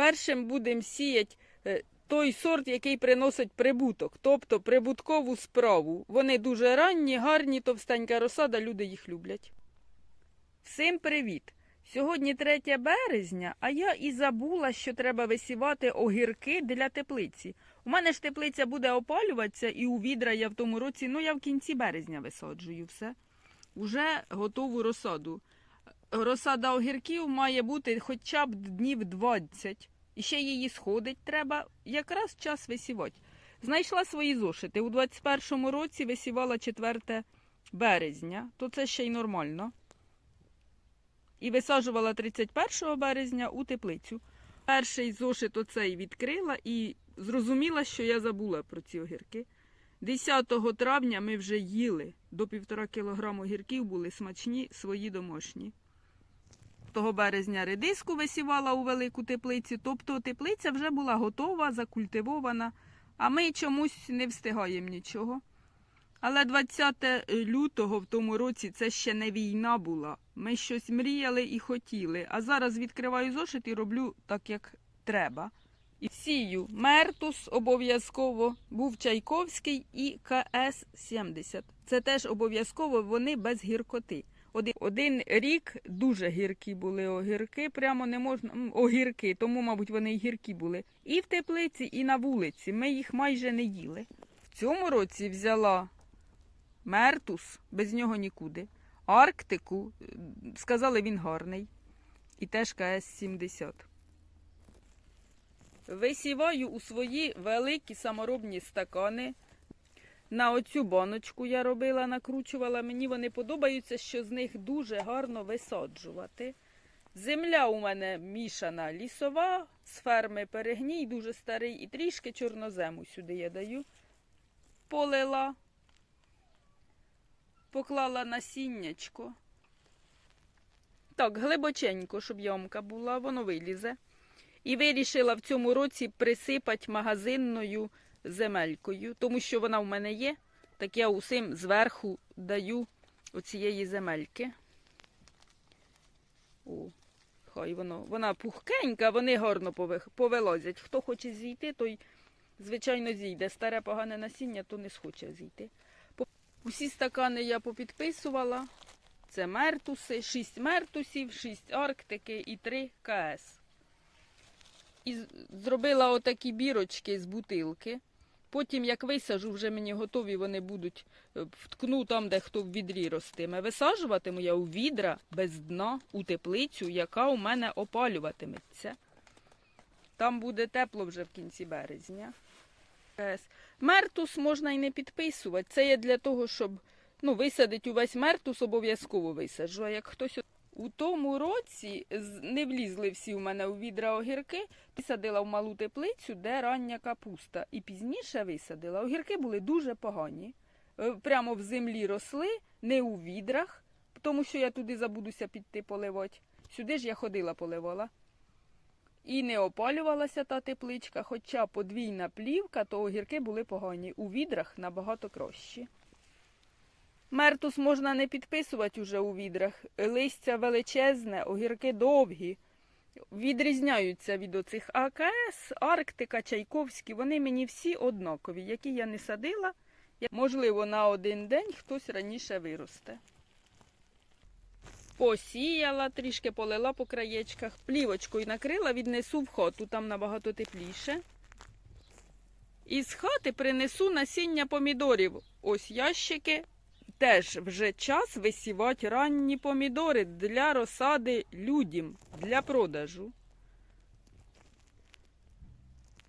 Першим будемо сіяти е, той сорт, який приносить прибуток, тобто прибуткову справу. Вони дуже ранні, гарні, товстенька розсада, люди їх люблять. Всім привіт! Сьогодні 3 березня, а я і забула, що треба висівати огірки для теплиці. У мене ж теплиця буде опалюватися, і у відра я в тому році, ну я в кінці березня висаджую все. Уже готову розсаду. Розсада огірків має бути хоча б днів 20. І ще її сходить треба, якраз час висівати. Знайшла свої зошити. У 21-му році висівала 4 березня, то це ще й нормально. І висаджувала 31 березня у теплицю. Перший зошит оцей відкрила і зрозуміла, що я забула про ці огірки. 10 травня ми вже їли. До півтора кілограму огірків були смачні свої домашні. Того березня редиску висівала у велику теплицю, тобто теплиця вже була готова, закультивована, а ми чомусь не встигаємо нічого. Але 20 лютого в тому році це ще не війна була. Ми щось мріяли і хотіли. А зараз відкриваю зошит і роблю так, як треба. І сію Мертус обов'язково, був Чайковський і КС-70. Це теж обов'язково вони без гіркоти. Один, один рік дуже гіркі були огірки, прямо не можна огірки, тому, мабуть, вони й гіркі були. І в теплиці, і на вулиці. Ми їх майже не їли. В цьому році взяла Мертус, без нього нікуди. Арктику, сказали, він гарний. І теж КС-70. Висіваю у свої великі саморобні стакани. На оцю баночку я робила, накручувала. Мені вони подобаються, що з них дуже гарно висаджувати. Земля у мене мішана лісова, з ферми перегній, дуже старий, і трішки чорнозему сюди я даю. Полила, поклала насіннячко. Так, глибоченько, щоб ямка була, воно вилізе. І вирішила в цьому році присипати магазинною земелькою, тому що вона в мене є, так я усім зверху даю оцієї земельки. О, хай воно, вона пухкенька, вони гарно повилазять. Хто хоче зійти, той, звичайно, зійде. Старе погане насіння, то не схоче зійти. Усі стакани я попідписувала. Це мертуси, 6 мертусів, 6 арктики і 3 КС. І зробила отакі бірочки з бутилки. Потім, як висажу, вже мені готові вони будуть е, вткну там, де хто в відрі ростиме. Висаджуватиму я у відра без дна, у теплицю, яка у мене опалюватиметься. Там буде тепло вже в кінці березня. Мертус можна і не підписувати. Це є для того, щоб ну, висадити увесь мертус, обов'язково висаджу. А як хтось у тому році не влізли всі у мене у відра огірки, висадила в малу теплицю, де рання капуста. І пізніше висадила. Огірки були дуже погані. Е, Прямо в землі росли, не у відрах, тому що я туди забудуся піти поливати. Сюди ж я ходила поливала. І не опалювалася та тепличка, хоча подвійна плівка, то огірки були погані. У відрах набагато кращі. Мертус можна не підписувати уже у відрах. Листя величезне, огірки довгі. Відрізняються від оцих АКС, Арктика, Чайковські. Вони мені всі однакові, які я не садила. Можливо, на один день хтось раніше виросте. Посіяла, трішки полила по краєчках, плівочкою накрила, віднесу в хату, там набагато тепліше. Із хати принесу насіння помідорів. Ось ящики. Теж вже час висівати ранні помідори для розсади людям, для продажу.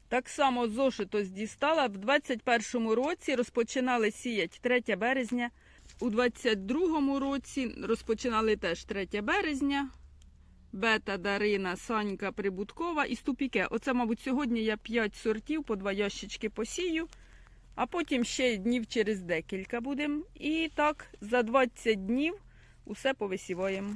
Так само зошито дістала. В 21-му році розпочинали сіяти 3 березня. У 22-му році розпочинали теж 3 березня. Бета, Дарина, Санька, Прибуткова і Ступіке. Оце, мабуть, сьогодні я 5 сортів по два ящички посію, а потім ще днів через декілька будемо. І так, за 20 днів усе повисіваємо.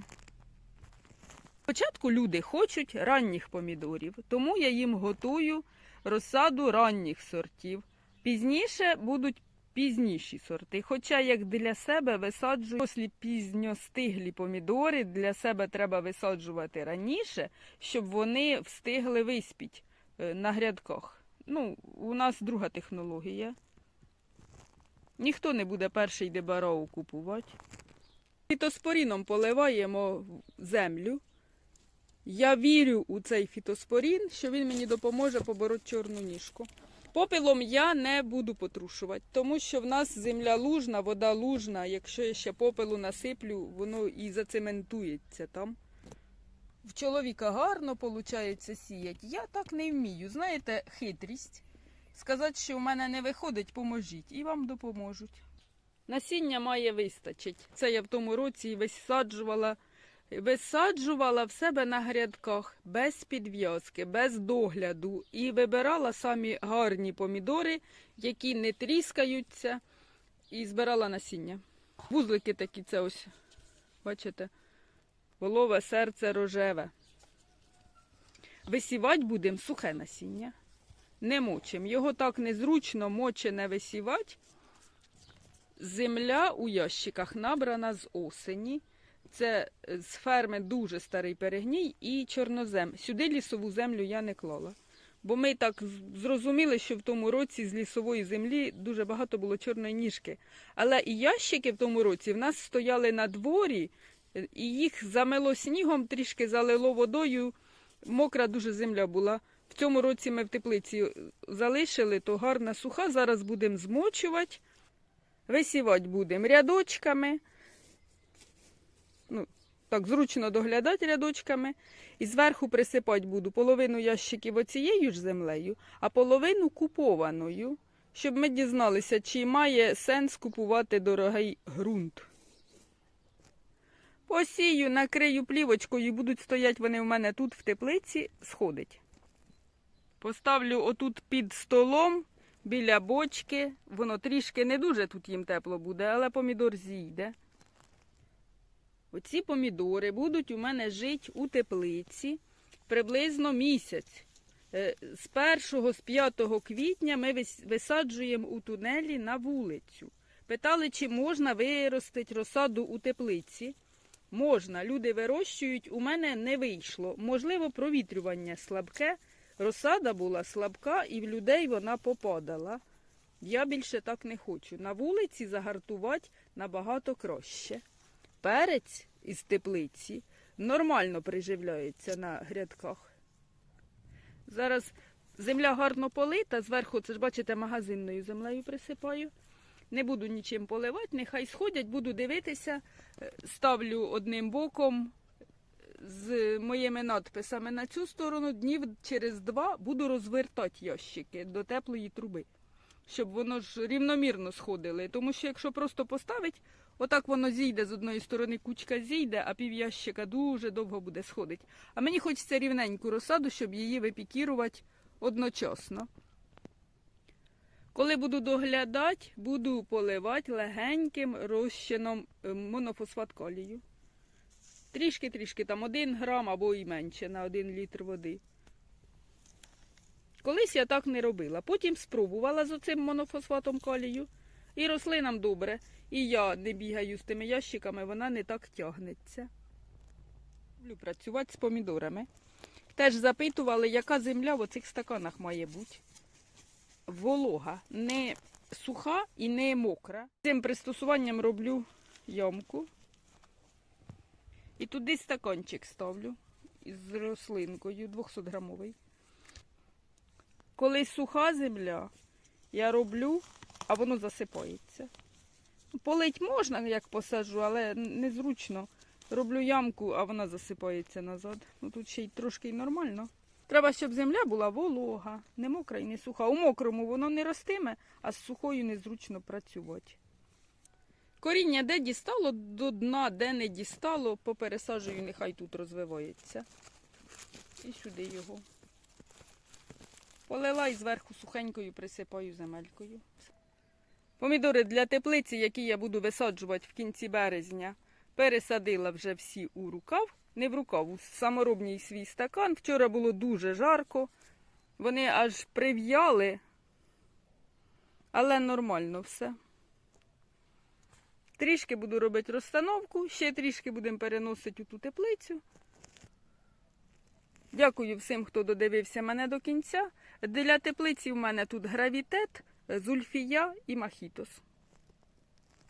Спочатку люди хочуть ранніх помідорів, тому я їм готую розсаду ранніх сортів. Пізніше будуть пізніші сорти. Хоча як для себе висаджую після пізньостиглі помідори, для себе треба висаджувати раніше, щоб вони встигли виспіть е, на грядках. Ну, у нас друга технологія. Ніхто не буде перший дебароу купувати. Фітоспоріном поливаємо землю. Я вірю у цей фітоспорін, що він мені допоможе побороти чорну ніжку. Попелом я не буду потрушувати, тому що в нас земля лужна, вода лужна. Якщо я ще попелу насиплю, воно і зацементується там. В чоловіка гарно виходить сіять. Я так не вмію. Знаєте, хитрість. Сказати, що в мене не виходить, поможіть, і вам допоможуть. Насіння має вистачить. Це я в тому році висаджувала, висаджувала в себе на грядках без підв'язки, без догляду. І вибирала самі гарні помідори, які не тріскаються, і збирала насіння. Вузлики такі, це ось, бачите, волове серце рожеве. Висівати будемо сухе насіння. Не мочим. Його так незручно мочене висівати. Земля у ящиках набрана з осені. Це е, з ферми дуже старий перегній і чорнозем. Сюди лісову землю я не клала. Бо ми так зрозуміли, що в тому році з лісової землі дуже багато було чорної ніжки. Але і ящики в тому році в нас стояли на дворі, і їх замело снігом, трішки залило водою. Мокра дуже земля була. В цьому році ми в теплиці залишили, то гарна суха. Зараз будемо змочувати. Висівати будемо рядочками. Ну, так, зручно доглядати рядочками. І зверху присипати буду половину ящиків оцією ж землею, а половину купованою, щоб ми дізналися, чи має сенс купувати дорогий ґрунт. Посію, накрию плівочкою і будуть стоять вони в мене тут в теплиці, сходить. Поставлю отут під столом біля бочки. Воно трішки не дуже тут їм тепло буде, але помідор зійде. Оці помідори будуть у мене жити у теплиці приблизно місяць. Е, З 1 з 5 квітня ми висаджуємо у тунелі на вулицю. Питали, чи можна виростити розсаду у теплиці. Можна, люди вирощують, у мене не вийшло. Можливо, провітрювання слабке. Розсада була слабка і в людей вона попадала. Я більше так не хочу. На вулиці загартувати набагато краще. Перець із теплиці нормально приживляється на грядках. Зараз земля гарно полита, зверху, це ж бачите, магазинною землею присипаю. Не буду нічим поливати, нехай сходять, буду дивитися, Е, ставлю одним боком з моїми надписами на цю сторону, днів через два буду розвертати ящики до теплої труби, щоб воно ж рівномірно сходили. Тому що якщо просто поставить, отак воно зійде з одної сторони, кучка зійде, а пів ящика дуже довго буде сходити. А мені хочеться рівненьку розсаду, щоб її випікірувати одночасно. Коли буду доглядати, буду поливати легеньким розчином е, монофосфат калію. Трішки-трішки, там один грам або і менше на один літр води. Колись я так не робила. Потім спробувала з оцим монофосфатом калію. І рослинам добре. І я не бігаю з тими ящиками, вона не так тягнеться. Люблю працювати з помідорами. Теж запитували, яка земля в оцих стаканах має бути. Волога, не суха і не мокра. Цим пристосуванням роблю ямку. І туди стаканчик ставлю із рослинкою 200 грамовий. Коли суха земля, я роблю, а воно засипається. Полить можна, як посаджу, але незручно. Роблю ямку, а вона засипається назад. Ну тут ще й трошки нормально. Треба, щоб земля була волога, не мокра і не суха. У мокрому воно не ростиме, а з сухою незручно працювати. Коріння де дістало до дна, де не дістало, попересаджую, нехай тут розвивається. І сюди його. Полила і зверху сухенькою присипаю земелькою. Помідори для теплиці, які я буду висаджувати в кінці березня, пересадила вже всі у рукав. Не в рукав, у саморобній свій стакан. Вчора було дуже жарко. Вони аж прив'яли, але нормально все. Трішки буду робити розстановку, ще трішки будемо переносити у ту теплицю. Дякую всім, хто додивився мене до кінця. Для теплиці в мене тут гравітет, зульфія і махітос.